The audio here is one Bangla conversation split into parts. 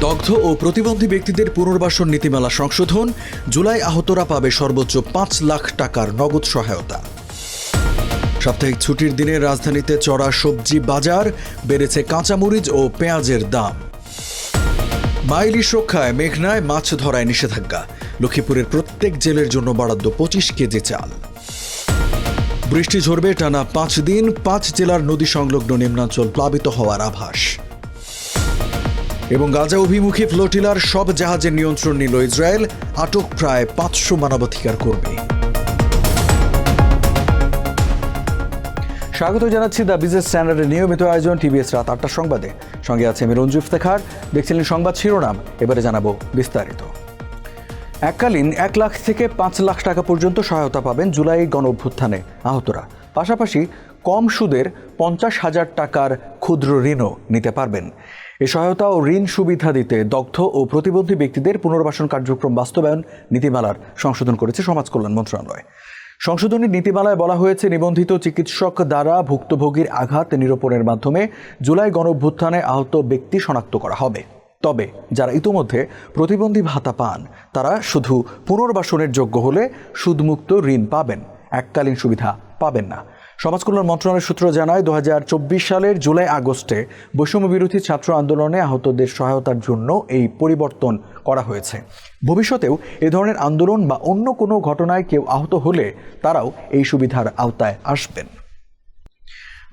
দগ্ধ ও প্রতিবন্ধী ব্যক্তিদের পুনর্বাসন নীতিমালা সংশোধন, জুলাই আহতরা পাবে সর্বোচ্চ পাঁচ লাখ টাকার নগদ সহায়তা। সাপ্তাহিক ছুটির দিনে রাজধানীতে চড়া সবজি বাজার, বেড়েছে কাঁচামরিচ ও পেঁয়াজের দাম। মাইলি রক্ষায় মেঘনায় মাছ ধরায় নিষেধাজ্ঞা। লক্ষ্মীপুরের প্রত্যেক জেলের জন্য বরাদ্দ পঁচিশ কেজি চাল। বৃষ্টি ঝরবে টানা পাঁচ দিন, পাঁচ জেলার নদী সংলগ্ন নিম্নাঞ্চল প্লাবিত হওয়ার আভাস। এবং গাজা অভিমুখী ফ্লোটিলার সব জাহাজের নিয়ন্ত্রণ নিল ইসরায়েল, আটক প্রায় পাঁচশো মানবাধিকার কর্মী। স্বাগত জানাচ্ছি দ্য বিজনেস স্ট্যান্ডার্ডের নিয়মিত আয়োজন টিভিএস রাত আটটার সংবাদে। সঙ্গে আছে আমি রঞ্জু ইফতেখার। দেখছিলেন সংবাদ শিরোনাম, এবারে জানাব বিস্তারিত। এককালীন এক লাখ থেকে পাঁচ লাখ টাকা পর্যন্ত সহায়তা পাবেন জুলাই গণ অভ্যুত্থানে আহতরা। পাশাপাশি কম সুদের পঞ্চাশ হাজার টাকার ক্ষুদ্র ঋণও নিতে পারবেন। এ সহায়তা ও ঋণ সুবিধা দিতে দগ্ধ ও প্রতিবন্ধী ব্যক্তিদের পুনর্বাসন কার্যক্রম বাস্তবায়ন নীতিমালার সংশোধন করেছে সমাজ কল্যাণ মন্ত্রণালয়। সংশোধনী নীতিমালায় বলা হয়েছে, নিবন্ধিত চিকিৎসক দ্বারা ভুক্তভোগীর আঘাত নিরূপণের মাধ্যমে জুলাই গণঅভ্যুত্থানে আহত ব্যক্তি শনাক্ত করা হবে। তবে যারা ইতোমধ্যে প্রতিবন্ধী ভাতা পান, তারা শুধু পুনর্বাসনের যোগ্য হলে সুদমুক্ত ঋণ পাবেন। এককালীন সুবিধা পাবেন না। সমাজ কল্যাণ মন্ত্রণালয়ের সূত্র জানায় দু হাজার চব্বিশ সালের জুলাই আগস্টে বৈষম্য বিরোধী ছাত্র আন্দোলনে আহতদের সহায়তার জন্য এই পরিবর্তন করা হয়েছে। ভবিষ্যতেও এ ধরনের আন্দোলন বা অন্য কোনো ঘটনায় কেউ আহত হলে তারাও এই সুবিধার আওতায় আসবেন।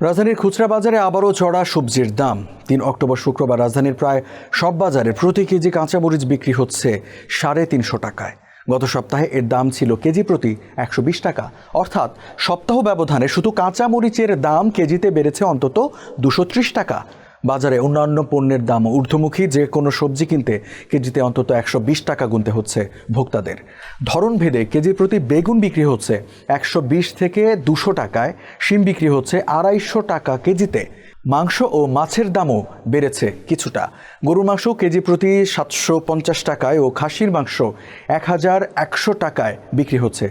রাজধানীর খুচরা বাজারে আবারও চড়া সবজির দাম। তিন অক্টোবর শুক্রবার রাজধানীর প্রায় সব বাজারে প্রতি কেজি কাঁচামরিচ বিক্রি হচ্ছে সাড়ে তিনশো টাকায়। গত সপ্তাহে এর দাম ছিল কেজি প্রতি একশো বিশ টাকা। অর্থাৎ সপ্তাহ ব্যবধানে শুধু কাঁচা মরিচের দাম কেজিতে বেড়েছে অন্তত দুশো টাকা। বাজারে অন্যান্য পণ্যের দাম ঊর্ধ্বমুখী, যে কোনো সবজি কিনতে কেজিতে অন্তত একশো বিশ টাকা গুনতে হচ্ছে ভোক্তাদের। ধরন ভেদে কেজি প্রতি বেগুন বিক্রি হচ্ছে একশো বিশ থেকে দুশো টাকায়, শিম বিক্রি হচ্ছে আড়াইশো টাকা কেজিতে। মাংস ও মাছের দামও বেড়েছে কিছুটা। গরুর মাংস কেজি প্রতি সাতশো পঞ্চাশ টাকায় ও খাসির মাংস এক হাজার একশো টাকায় বিক্রি হচ্ছে।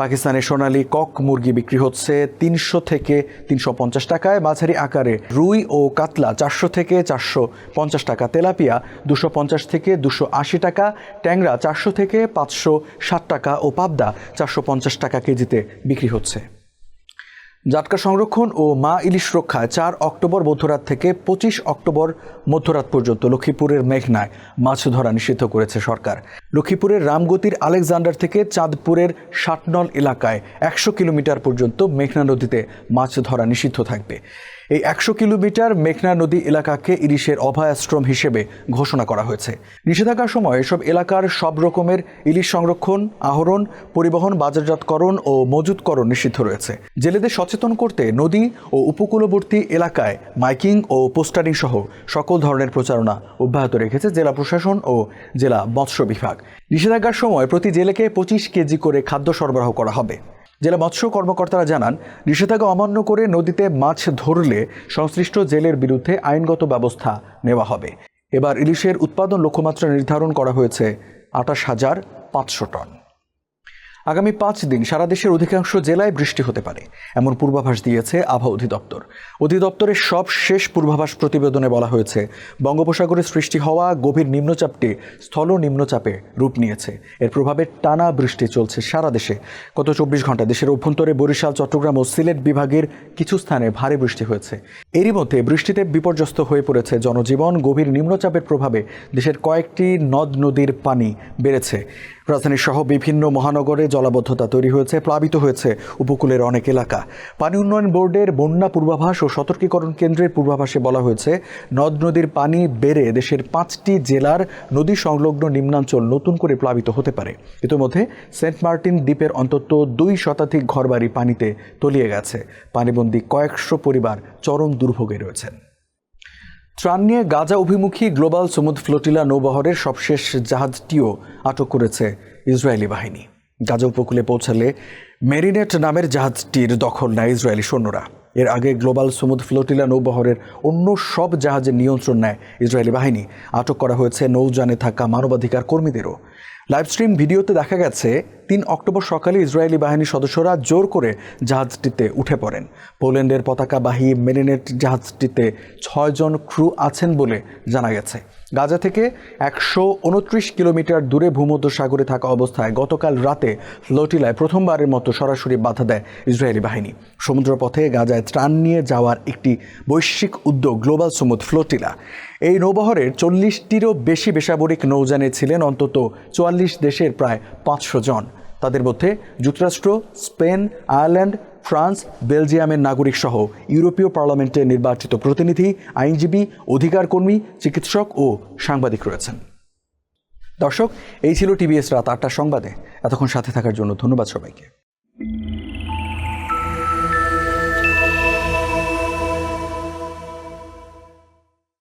পাকিস্তানের সোনালি কক মুরগি বিক্রি হচ্ছে তিনশো থেকে তিনশো পঞ্চাশ টাকায়, মাঝারি আকারে রুই ও কাতলা চারশো থেকে চারশো পঞ্চাশ টাকা, তেলাপিয়া দুশো পঞ্চাশ থেকে দুশো আশি টাকা, ট্যাংরা চারশো থেকে পাঁচশো ষাট টাকা ও পাবদা চারশো পঞ্চাশ টাকা কেজিতে বিক্রি হচ্ছে। জাটকা সংরক্ষণ ও মা ইলিশ রক্ষায় চার অক্টোবর মধ্যরাত থেকে পঁচিশ অক্টোবর মধ্যরাত পর্যন্ত লক্ষ্মীপুরের মেঘনায় মাছ ধরা নিষিদ্ধ করেছে সরকার। লক্ষ্মীপুরের রামগতির আলেকজান্ডার থেকে চাঁদপুরের ষাটনল এলাকায় একশো কিলোমিটার পর্যন্ত মেঘনা নদীতে মাছ ধরা নিষিদ্ধ থাকবে। এই একশো কিলোমিটার মেঘনা নদী এলাকাকে ইলিশের অভয়াশ্রম হিসেবে ঘোষণা করা হয়েছে। নিষেধাজ্ঞার সময় এসব এলাকার সব রকমের ইলিশ সংরক্ষণ, আহরণ, পরিবহন, বাজারজাতকরণ ও মজুতকরণ নিষিদ্ধ রয়েছে। জেলেদের সচেতন করতে নদী ও উপকূলবর্তী এলাকায় মাইকিং ও পোস্টারিং সহ সকল ধরনের প্রচারণা অব্যাহত রেখেছে জেলা প্রশাসন ও জেলা মৎস্য বিভাগ। নিষেধাজ্ঞার সময় প্রতি জেলেকে পঁচিশ কেজি করে খাদ্য সরবরাহ করা হবে। জেলা মৎস্য কর্মকর্তারা জানান, নিষেধাজ্ঞা অমান্য করে নদীতে মাছ ধরলে সংশ্লিষ্ট জেলের বিরুদ্ধে আইনগত ব্যবস্থা নেওয়া হবে। এবার ইলিশের উৎপাদন লক্ষ্যমাত্রা নির্ধারণ করা হয়েছে আঠাশ হাজার পাঁচশো টন। আগামী পাঁচ দিন সারা দেশের অধিকাংশ জেলায় বৃষ্টি হতে পারে, এমন পূর্বাভাস দিয়েছে আবহাওয়া অধিদপ্তর। অধিদপ্তরের সব শেষ পূর্বাভাস প্রতিবেদনে বলা হয়েছে, বঙ্গোপসাগরে সৃষ্টি হওয়া গভীর নিম্নচাপটি স্থল নিম্নচাপে রূপ নিয়েছে। এর প্রভাবে টানা বৃষ্টি চলছে সারা দেশে। গত চব্বিশ ঘণ্টা দেশের অভ্যন্তরে বরিশাল, চট্টগ্রাম ও সিলেট বিভাগের কিছু স্থানে ভারী বৃষ্টি হয়েছে। এরই মধ্যে বৃষ্টিতে বিপর্যস্ত হয়ে পড়েছে জনজীবন। গভীর নিম্নচাপের প্রভাবে দেশের কয়েকটি নদ নদীর পানি বেড়েছে। রাজধানী সহ বিভিন্ন মহানগরে জলাবদ্ধতা তৈরি হয়েছে, প্লাবিত হয়েছে উপকূলের অনেক এলাকা। পানি উন্নয়ন বোর্ডের বন্যা পূর্বাভাস ও সতর্কীকরণ কেন্দ্রের পূর্বাভাসে বলা হয়েছে, নদ নদীর পানি বেড়ে দেশের পাঁচটি জেলার নদী সংলগ্ন নিম্নাঞ্চল নতুন করে প্লাবিত হতে পারে। ইতিমধ্যে সেন্ট মার্টিন দ্বীপের অন্তত দুই শতাধিক ঘরবাড়ি পানিতে তলিয়ে গেছে। পানিবন্দী কয়েকশো পরিবার চরম দুর্ভোগে রয়েছেন। ত্রাণ নিয়ে গাজা অভিমুখী গ্লোবাল সমুদ ফ্লোটিলা নৌবহরের সবশেষ জাহাজটিও আটক করেছে ইসরায়েলি বাহিনী। গাজা উপকূলে পৌঁছালে মেরিনেট নামের জাহাজটির দখল নেয় ইসরায়েলি সৈন্যরা। এর আগে গ্লোবাল সমুদ্র ফ্লোটিলা নৌবহরের অন্য সব জাহাজের নিয়ন্ত্রণ নেয় ইসরায়েলি বাহিনী। আটক করা হয়েছে নৌযানে থাকা মানবাধিকার কর্মীদেরও। লাইভ স্ট্রিম ভিডিওতে দেখা গেছে তিন অক্টোবর সকালে ইসরায়েলি বাহিনীর সদস্যরা জোর করে জাহাজটিতে উঠে পড়েন। পোল্যান্ডের পতাকাবাহী মেরিনেট জাহাজটিতে ছয়জন ক্রু আছেন বলে জানা গেছে। গাজা থেকে একশো উনত্রিশ কিলোমিটার দূরে ভূমধ্য সাগরে থাকা অবস্থায় গতকাল রাতে ফ্লোটিলায় প্রথমবারের মতো সরাসরি বাধা দেয় ইসরায়েলি বাহিনী। সমুদ্রপথে গাজায় ত্রাণ নিয়ে যাওয়ার একটি বৈশ্বিক উদ্যোগ গ্লোবাল সমুদ ফ্লোটিলা। এই নৌবহরের চল্লিশটিরও বেশি বেসামরিক নৌযানে ছিলেন, অন্তত চুয়াল্লিশ দেশের প্রায় পাঁচশো জন। তাদের মধ্যে যুক্তরাষ্ট্র, স্পেন, আয়ারল্যান্ড, ফ্রান্স, বেলজিয়ামের নাগরিক সহ ইউরোপীয় পার্লামেন্টে নির্বাচিত প্রতিনিধি, আইনজীবী, অধিকারকর্মী, চিকিৎসক ও সাংবাদিক রয়েছেন। দর্শক, এই ছিল টিভিএস রাত আটটা সংবাদে। এতক্ষণ সাথে থাকার জন্য ধন্যবাদ সবাইকে।